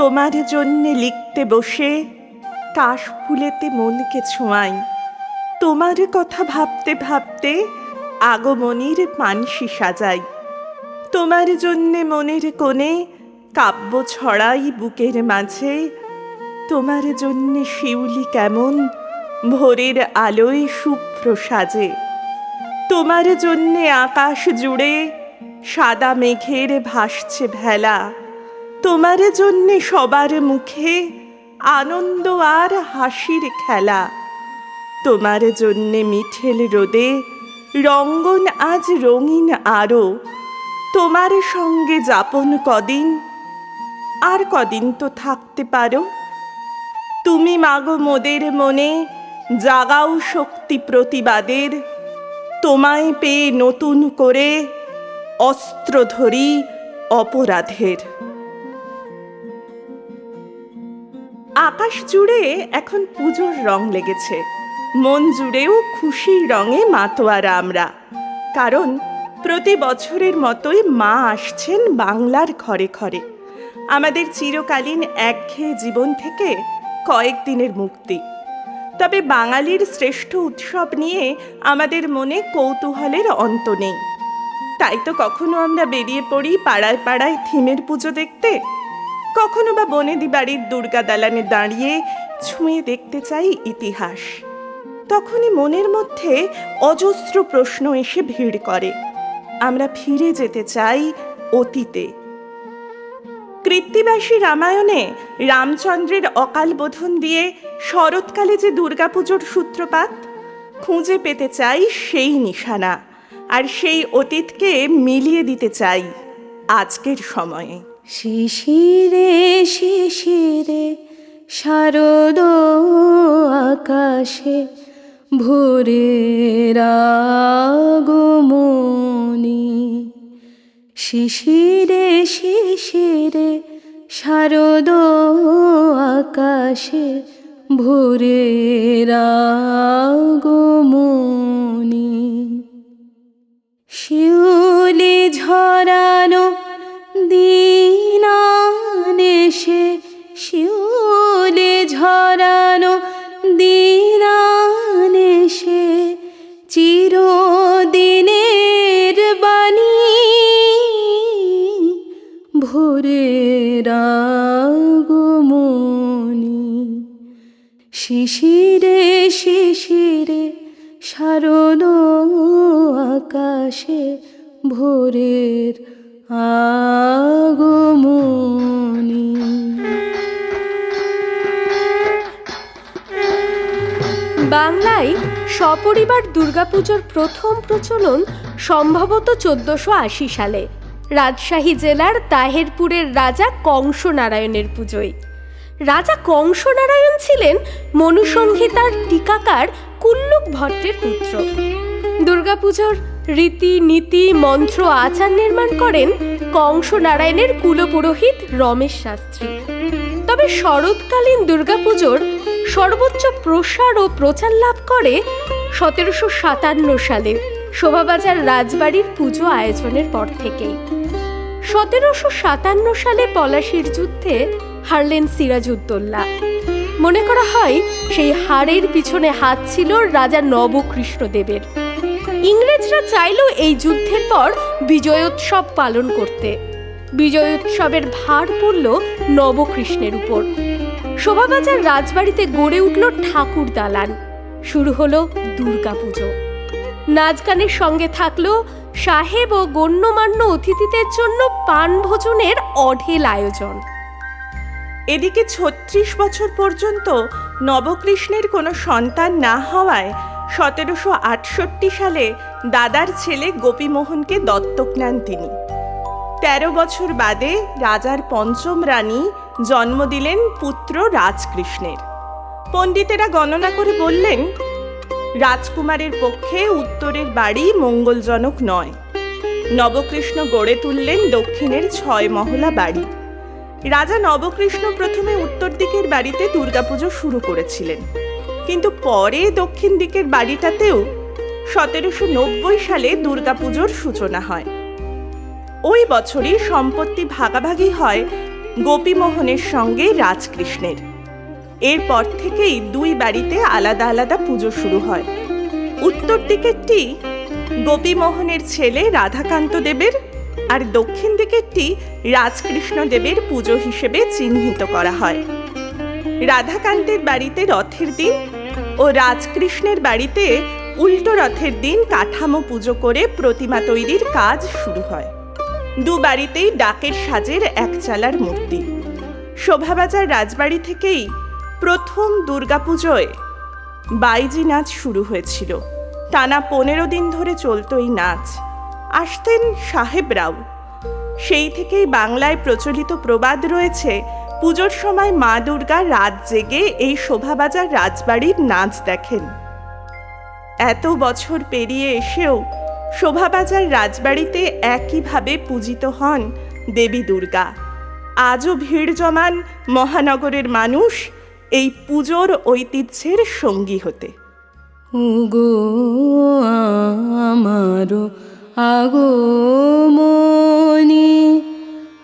তোমার জন্যে লিখতে বসে, কাশ ফুলেতে মনকে ছোঁয়াই। তোমার কথা ভাবতে ভাবতে আগমনীর মানসি সাজাই। তোমার জন্যে মনের কোণে কাব্য ছড়াই বুকের মাঝে। তোমার জন্যে শিউলি কেমন, ভোরের আলোয় শুভ্র সাজে। তোমার জন্যে আকাশ জুড়ে সাদা মেঘের ভাসছে ভেলা। তোমার জন্যে সবার মুখে আনন্দ আর হাসির খেলা। তোমার জন্যে মিঠেল রোদে রঙ্গন আজ রঙিন আরও তোমার সঙ্গে যাপন কদিন, আর কদিন তো থাকতে পারো। তুমি মাগো মোদের মনে জাগাও শক্তি প্রতিবাদের। তোমায় পেয়ে নতুন করে অস্ত্র ধরি অপরাধের। আকাশ জুড়ে এখন পুজোর রং লেগেছে। মন জুড়েও খুশির রঙে মাতোয়ারা আমরা। কারণ প্রতি বছরের মতোই মা আসছেন বাংলার ঘরে ঘরে। আমাদের চিরকালীন একঘেয়ে জীবন থেকে কয়েকদিনের মুক্তি। তবে বাঙালির শ্রেষ্ঠ উৎসব নিয়ে আমাদের মনে কৌতূহলের অন্ত নেই। তাই তো কখনো আমরা বেরিয়ে পড়ি পাড়ায় পাড়ায় থিমের পুজো দেখতে। কখনো বা বনেদি বাড়ির দুর্গা দালানে দাঁড়িয়ে ছুঁয়ে দেখতে চাই ইতিহাস। তখনই মনের মধ্যে অজস্র প্রশ্ন এসে ভিড় করে, আমরা ফিরে যেতে চাই অতীতে। কৃত্তিবাসী রামায়ণে রামচন্দ্রের অকাল বোধন দিয়ে শরৎকালে যে দুর্গাপুজোর সূত্রপাত, খুঁজে পেতে চাই সেই নিশানা, আর সেই অতীতকে মিলিয়ে দিতে চাই আজকের সময়ে। শিশিরে শিশিরে শারদ আকাশে ভোরের আগমনী। শিশিরে শিশিরে শারদ আকাশে ভোরের আগমনী। শিউলি ঝরানো দিনানেশে শিউলি ঝরানো দিনানেশে চিরদিনের বাণী ভোরের আগমনী। শিশিরে শিশিরে শারদ আকাশে ভোরের বাংলায় সপরিবার দুর্গাপুজোর প্রথম প্রচলন সম্ভবত চোদ্দশো আশি সালে। রাজশাহী জেলার তাহেরপুরের রাজা কংসনারায়ণের পুজোয়। রাজা কংসনারায়ণ ছিলেন মনুসংহিতার টিকাকার কুল্লুক ভট্টের পুত্র। দুর্গাপুজোর রীতি নীতি মন্ত্র, আচার নির্মাণ করেন কংস নারায়ণের কুলপুরোহিত রমেশ শাস্ত্রী। তবে শরৎকালীন দুর্গাপুজোর সর্বোচ্চ প্রসার ও প্রচার লাভ করে সতেরোশো সাতান্ন সালে শোভাবাজার রাজবাড়ির পুজো আয়োজনের পর থেকেই। সতেরোশো সাতান্ন সালে পলাশির যুদ্ধে হারলেন সিরাজউদ্দৌলা। মনে করা হয় সেই হারের পিছনে হাত ছিল রাজা নবকৃষ্ণদেবের। ইংরেজরা চাইল এই যুদ্ধের পর বিজয়োৎসব পালন করতে। বিজয়োৎসবের ভার পড়ল নবকৃষ্ণের উপর। শোভাবাজার রাজবাড়িতে গড়ে উঠল ঠাকুর দালান। শুরু হলো দুর্গাপুজো। নাচ গানের সঙ্গে থাকল সাহেব ও গণ্যমান্য অতিথিদের জন্য পানভোজনের অঢেল আয়োজন। এদিকে ছত্রিশ বছর পর্যন্ত নবকৃষ্ণের কোনো সন্তান না হওয়ায় সতেরোশো আটষট্টি সালে দাদার ছেলে গোপীমোহনকে দত্তক নেন তিনি। তেরো বছর বাদে রাজার পঞ্চম রানী জন্ম দিলেন পুত্র রাজকৃষ্ণের। পণ্ডিতেরা গণনা করে বললেন, রাজকুমারের পক্ষে উত্তরের বাড়ি মঙ্গলজনক নয়। নবকৃষ্ণ গড়ে তুললেন দক্ষিণের ছয় মহলা বাড়ি। রাজা নবকৃষ্ণ প্রথমে উত্তর দিকের বাড়িতে দুর্গাপুজো শুরু করেছিলেন। কিন্তু পরে দক্ষিণ দিকের বাড়িটাতেও সতেরোশো নব্বই সালে দুর্গাপুজোর সূচনা হয়। ওই বছরই সম্পত্তি ভাগাভাগি হয় গোপীমোহনের সঙ্গে রাজকৃষ্ণের। এরপর থেকেই দুই বাড়িতে আলাদা আলাদা পুজো শুরু হয়। উত্তর দিকেরটি গোপীমোহনের ছেলে রাধাকান্ত দেবের আর দক্ষিণ দিকেরটি রাজকৃষ্ণ দেবের পুজো হিসেবে চিহ্নিত করা হয়। রাধাকান্তের বাড়িতে রথের দিন ও রাজকৃষ্ণের বাড়িতে উল্টো রথের দিন কাঠামো পুজো করে প্রতিমা তৈরির কাজ শুরু হয়। দু বাড়িতেই ডাকের সাজের একচালার মূর্তি। শোভাবাজার রাজবাড়ি থেকেই প্রথম দুর্গাপুজোয় বাইজি নাচ শুরু হয়েছিল। টানা পনেরো দিন ধরে চলতো এই নাচ। আসতেন সাহেবরাও সেই থেকেই বাংলায় প্রচলিত প্রবাদ রয়েছে পুজোর সময় মা দুর্গা রাত জেগে এই শোভাবাজার রাজবাড়ির নাচ দেখেন। এত বছর পেরিয়ে এসেও শোভাবাজার রাজবাড়িতে একইভাবে পূজিত হন দেবী দুর্গা। আজও ভিড় জমান মহানগরের মানুষ এই পুজোর ঐতিহ্যের সঙ্গী হতে। উগো আমারো আগো মনি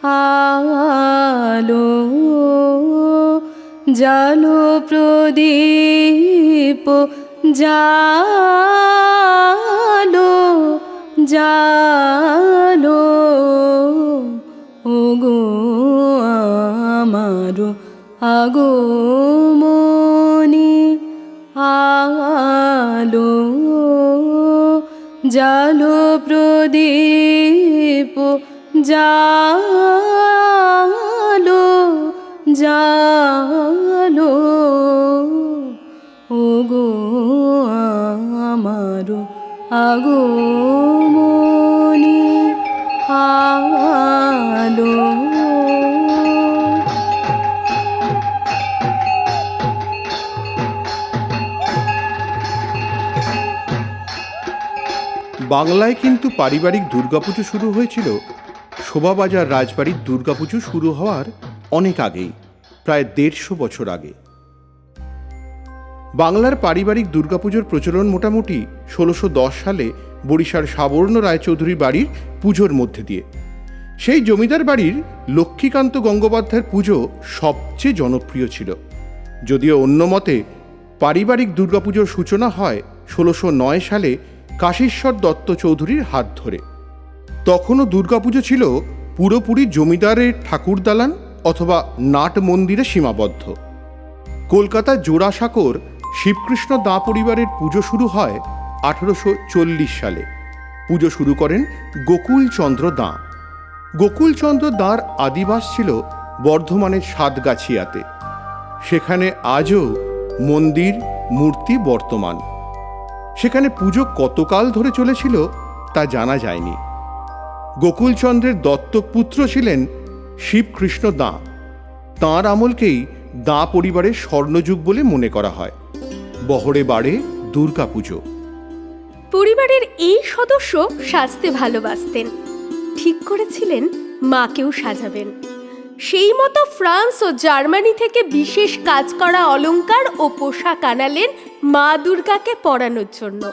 আলো জালো প্রদীপ জালো জালো। ওগো আমারো আগো মনি আলো জালো জালো জালো। ওগো আমারো আগো মনি আলো। বাংলায় কিন্তু পারিবারিক দুর্গাপুজো শুরু হয়েছিল শোভাবাজার রাজবাড়ির দুর্গাপুজো শুরু হওয়ার অনেক আগেই, প্রায় দেড়শো বছর আগে। বাংলার পারিবারিক দুর্গাপুজোর প্রচলন মোটামুটি ষোলোশো সালে বরিশার সাবর্ণ রায়চৌধুরী বাড়ির পুজোর মধ্যে দিয়ে। সেই জমিদার বাড়ির লক্ষ্মীকান্ত গঙ্গোপাধ্যায়ের পুজো সবচেয়ে জনপ্রিয় ছিল। যদিও অন্য মতে, পারিবারিক দুর্গাপুজোর সূচনা হয় ষোলোশো নয় সালে কাশীশ্বর দত্ত চৌধুরীর হাত ধরে। তখনও দুর্গাপুজো ছিল পুরোপুরি জমিদারের ঠাকুর দালান অথবা নাট মন্দিরে সীমাবদ্ধ। কলকাতার জোড়াসাঁকোর শিবকৃষ্ণ দাঁ পরিবারের পুজো শুরু হয় আঠেরোশো সালে। পুজো শুরু করেন গোকুলচন্দ্র দাঁ। গোকুলচন্দ্র দাঁর আদিবাস ছিল বর্ধমানের সাতগাছিয়াতে। সেখানে আজও মন্দির, মূর্তি বর্তমান। সেখানে পুজো কতকাল ধরে চলেছিল তা জানা যায়নি। গোকুলচন্দ্রের দত্তক পুত্র ছিলেন শিবকৃষ্ণ দাঁ। তাঁর আমলকেই দা পরিবারের স্বর্ণযুগ বলে মনে করা হয়। বহরে বাড়ে দুর্গাপুজো পরিবারের এই সদস্য সাজতে ভালোবাসতেন। ঠিক করেছিলেন মাকেও সাজাবেন। সেই মতো ফ্রান্স ও জার্মানি থেকে বিশেষ কাজ করা অলংকার ও পোশাক আনালেন মা দুর্গাকে পরানোর জন্য।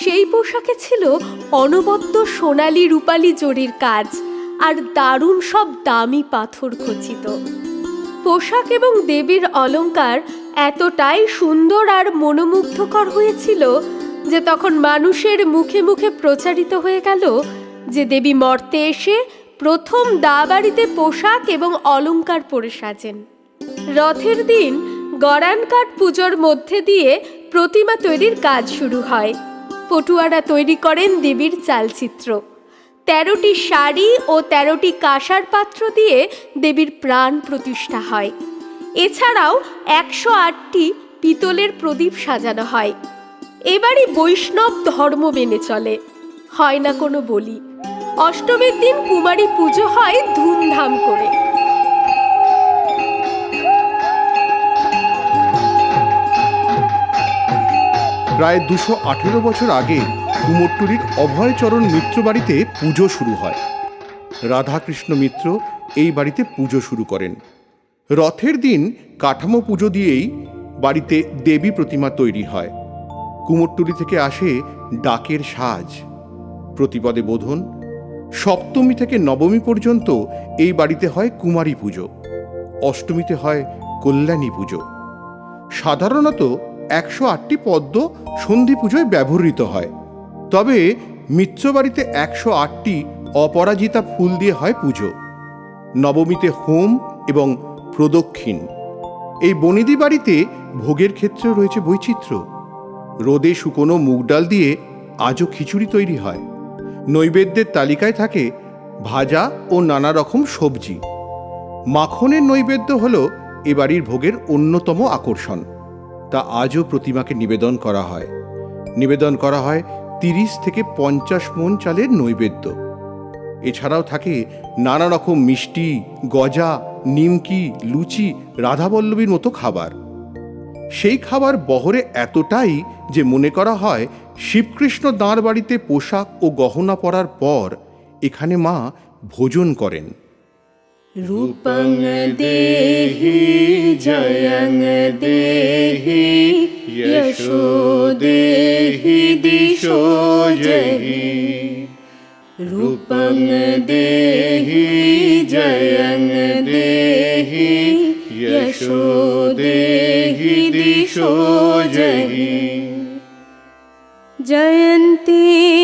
সেই পোশাকে ছিল অনবদ্য সোনালি রূপালি জরির কাজ আর দারুণ সব দামি পাথর খচিত। পোশাক এবং দেবীর অলংকার এতটাই সুন্দর আর মনোমুগ্ধকর হয়েছিল যে তখন মানুষের মুখে মুখে প্রচারিত হয়ে গেল যে দেবী মর্তে এসে প্রথম দা বাড়িতে পোশাক এবং অলংকার পরে সাজেন। রথের দিন গড়ানকাট পুজোর মধ্যে দিয়ে প্রতিমা তৈরির কাজ শুরু হয়। পটুয়ারা তৈরি করেন দেবীর চালচিত্র। তেরোটি শাড়ি ও তেরোটি কাঁসার পাত্র দিয়ে দেবীর প্রাণ প্রতিষ্ঠা হয়। এছাড়াও একশো আটটি পিতলের প্রদীপ সাজানো হয়। এবারই বৈষ্ণব ধর্ম মেনে চলে। হয় না কোনো বলি। অষ্টমীর দিন কুমারী পুজো হয় ধুমধাম করে। প্রায় দুশো আঠেরো বছর আগে কুমোরটুলির অভয়চরণ মিত্র বাড়িতে পুজো শুরু হয়। রাধাকৃষ্ণ মিত্র এই বাড়িতে পুজো শুরু করেন। রথের দিন কাঠামো পুজো দিয়েই বাড়িতে দেবী প্রতিমা তৈরি হয়। কুমোরটুলি থেকে আসে ডাকের সাজ। প্রতিপদে বোধন সপ্তমী থেকে নবমী পর্যন্ত এই বাড়িতে হয় কুমারী পুজো। অষ্টমীতে হয় কল্যাণী পুজো। সাধারণত একশো আটটি পদ্ম সন্ধি পুজোয় ব্যবহৃত হয়। তবে মিত্র বাড়িতে একশো আটটি অপরাজিতা ফুল দিয়ে হয় পুজো। নবমীতে হোম এবং প্রদক্ষিণ। এই বনিদি বাড়িতে ভোগের ক্ষেত্রেও রয়েছে বৈচিত্র্য। রোদে শুকনো মুগ ডাল দিয়ে আজও খিচুড়ি তৈরি হয়। নৈবেদ্যের তালিকায় থাকে ভাজা ও নানা রকম সবজি। মাখনের নৈবেদ্য হল এ বাড়ির ভোগের অন্যতম আকর্ষণ। তা আজও প্রতিমাকে নিবেদন করা হয়। নিবেদন করা হয় তিরিশ থেকে পঞ্চাশ মন চালের নৈবেদ্য। এছাড়াও থাকে নানা রকম মিষ্টি, গজা, নিমকি, লুচি, রাধাবল্লভীর মতো খাবার। সেই খাবার বহরে এতটাই যে মনে করা হয় শিবকৃষ্ণ দাঁড় বাড়িতে পোশাক ও গহনা পরার পর এখানে মা ভোজন করেন। रूपं देहि जयं देहि यशो देहि दिशो जहि। रूपं देहि जयं देहि यशो देहि दिशो जहि। जयन्ती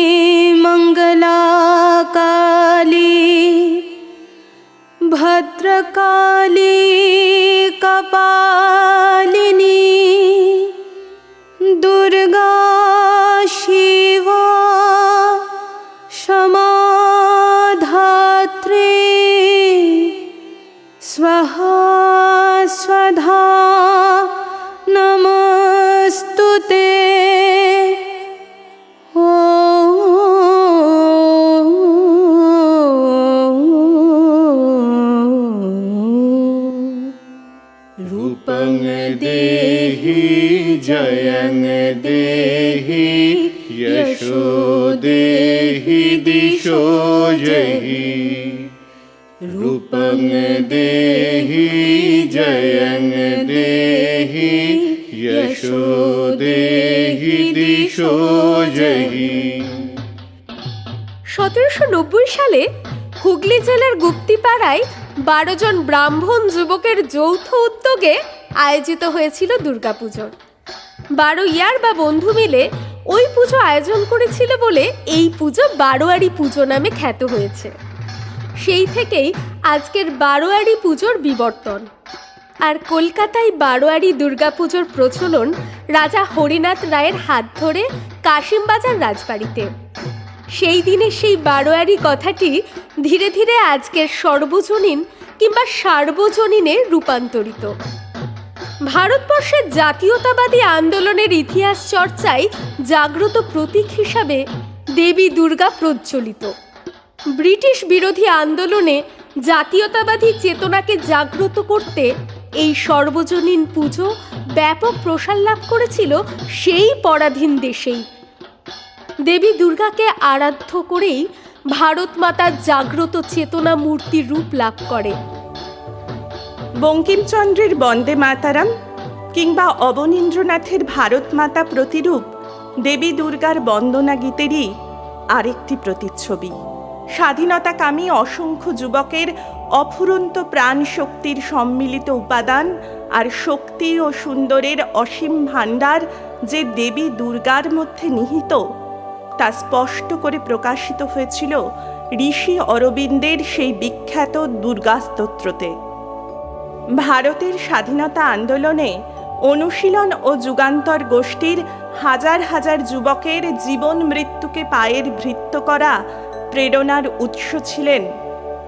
देहि जयं देहि यशो देहि दिशो जहि रूपं देहि जयं देहि यशो देहि दिशो जहि সতেরোশো নব্বই সালে হুগলি জেলার গুপ্তিপাড়ায় বারো জন ব্রাহ্মণ যুবকের যৌথ উদ্যোগে আয়োজিত হয়েছিল দুর্গাপুজোর বারো ইয়ার বা বন্ধু মিলে ওই পুজো আয়োজন করেছিল বলে এই পুজো বারোয়ারি পুজো নামে খ্যাত হয়েছে। সেই থেকেই আজকের বারোয়ারি পুজোর বিবর্তন। আর কলকাতায় বারোয়ারি দুর্গাপুজোর প্রচলন রাজা হরিনাথ রায়ের হাত ধরে কাশিমবাজার রাজবাড়িতে। সেই দিনের সেই বারোয়ারি কথাটি ধীরে ধীরে আজকের সর্বজনীন কিংবা সার্বজনীনে রূপান্তরিত। ভারতবর্ষের জাতীয়তাবাদী আন্দোলনের ইতিহাস চর্চায় জাগ্রত প্রতীক হিসাবে দেবী দুর্গা প্রজ্বলিত। ব্রিটিশ বিরোধী আন্দোলনে জাতীয়তাবাদী চেতনাকে জাগ্রত করতে এই সর্বজনীন পুজো ব্যাপক প্রসার লাভ করেছিল সেই পরাধীন দেশেই। দেবী দুর্গাকে আরাধ্য করেই ভারত মাতার জাগ্রত চেতনা মূর্তির রূপ লাভ করে। বঙ্কিমচন্দ্রের বন্দে মাতারাম কিংবা অবনীন্দ্রনাথের ভারত মাতা প্রতিরূপ দেবী দুর্গার বন্দনা গীতেরই আরেকটি প্রতিচ্ছবি। স্বাধীনতাকামী অসংখ্য যুবকের অফুরন্ত প্রাণ শক্তির সম্মিলিত উপাদান আর শক্তি ও সুন্দরের অসীম ভাণ্ডার যে দেবী দুর্গার মধ্যে নিহিত তা স্পষ্ট করে প্রকাশিত হয়েছিল ঋষি অরবিন্দের সেই বিখ্যাত দুর্গাস্তোত্রতে। ভারতের স্বাধীনতা আন্দোলনে অনুশীলন ও যুগান্তর গোষ্ঠীর হাজার হাজার যুবকের জীবন মৃত্যুকে পায়ের ভৃত্য করা প্রেরণার উৎস ছিলেন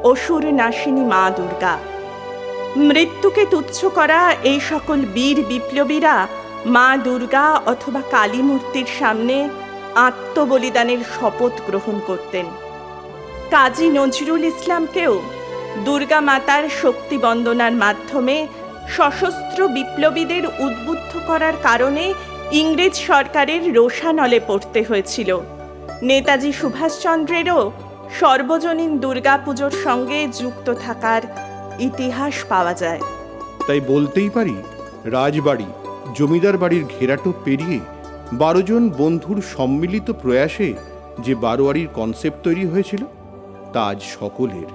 অসুর নাশিনী মা দুর্গা। মৃত্যুকে তুচ্ছ করা এই সকল বীর বিপ্লবীরা মা দুর্গা অথবা কালী মূর্তির সামনে আত্মবলিদানের শপথ গ্রহণ করতেন। কাজী নজরুল ইসলামকেও দুর্গা মাতার শক্তি বন্দনার মাধ্যমে সশস্ত্র বিপ্লবীদের উদ্বুদ্ধ করার কারণে ইংরেজ সরকারের রোষানলে পড়তে হয়েছিল। নেতাজি সুভাষচন্দ্রেরও সর্বজনীন দুর্গাপুজোর সঙ্গে যুক্ত থাকার ইতিহাস পাওয়া যায়। তাই বলতেই পারি, রাজবাড়ি, জমিদার বাড়ির ঘেরাটো পেরিয়ে বারো জন বন্ধুর সম্মিলিত প্রয়াসে যে বারোয়ারির কনসেপ্ট তৈরি হয়েছিল তাজ সকলের।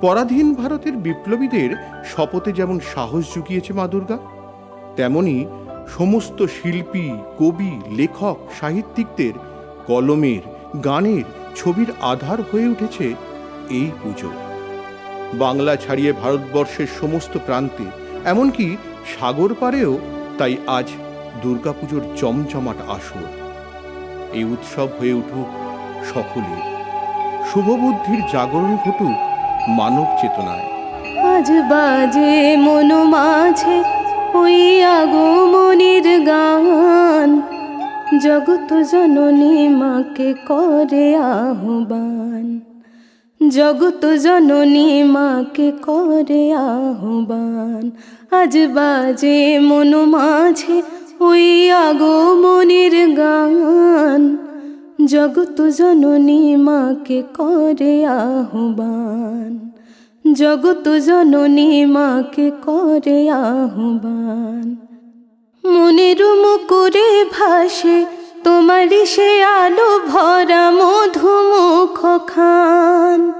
পরাধীন ভারতের বিপ্লবীদের শপথে যেমন সাহস জুগিয়েছে মা দুর্গা, তেমনি সমস্ত শিল্পী, কবি, লেখক, সাহিত্যিকদের কলমের, গানের ছবির আধার হয়ে উঠেছে এই পুজো। বাংলা ছাড়িয়ে ভারতবর্ষের সমস্ত প্রান্তে, এমনকি সাগর পারেও তাই আজ দুর্গাপুজোর জমজমাট আসর। এই উৎসব হয়ে উঠুক সকলের। শুভবুদ্ধির জাগরণ ঘটুক মানব চেতনায়। আজ বাজে মন মাঝে ওই আগমনির গান। জগত জননী মাকে করে আহ্বান। জগত জননী মাকে করে আহ্বান। আজ বাজে মন মাঝে ওই আগমনির গান জগত জননী মাকে করে আহ্বান। জগত জননী মাকে করে আহ্বান। মনের মুকুরে ভাসে তোমারই সে আলো ভরা মধুমুখ খান।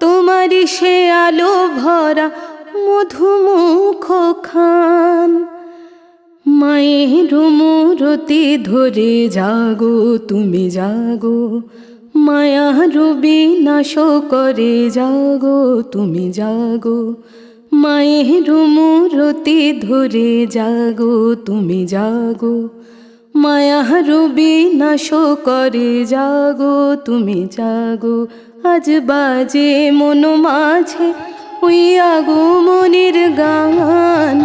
তোমারই সে আলো ভরা মধুমুখ খান। মায়ের মূরতি ধরে জাগো, তুমি জাগো। মায়ার বিনাশ করে জাগো, তুমি জাগো। মায়ের মূরতি ধরে জাগো, তুমি জাগো। মায়ার বিনাশ করে জাগো, তুমি জাগো। আজ বাজে মন মাঝে ওই আগো মনের গান।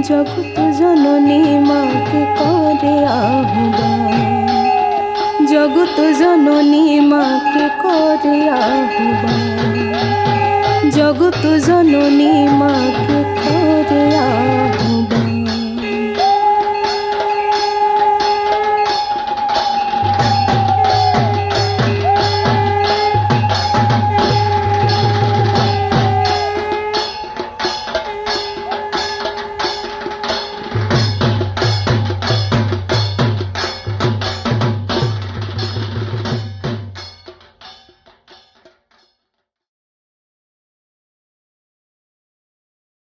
জগৎ জননী মাকে করে আহ্বান। জগৎ জননী মাকে করে আহ্বান। জগৎ জননী মাকে করে আহ্বান।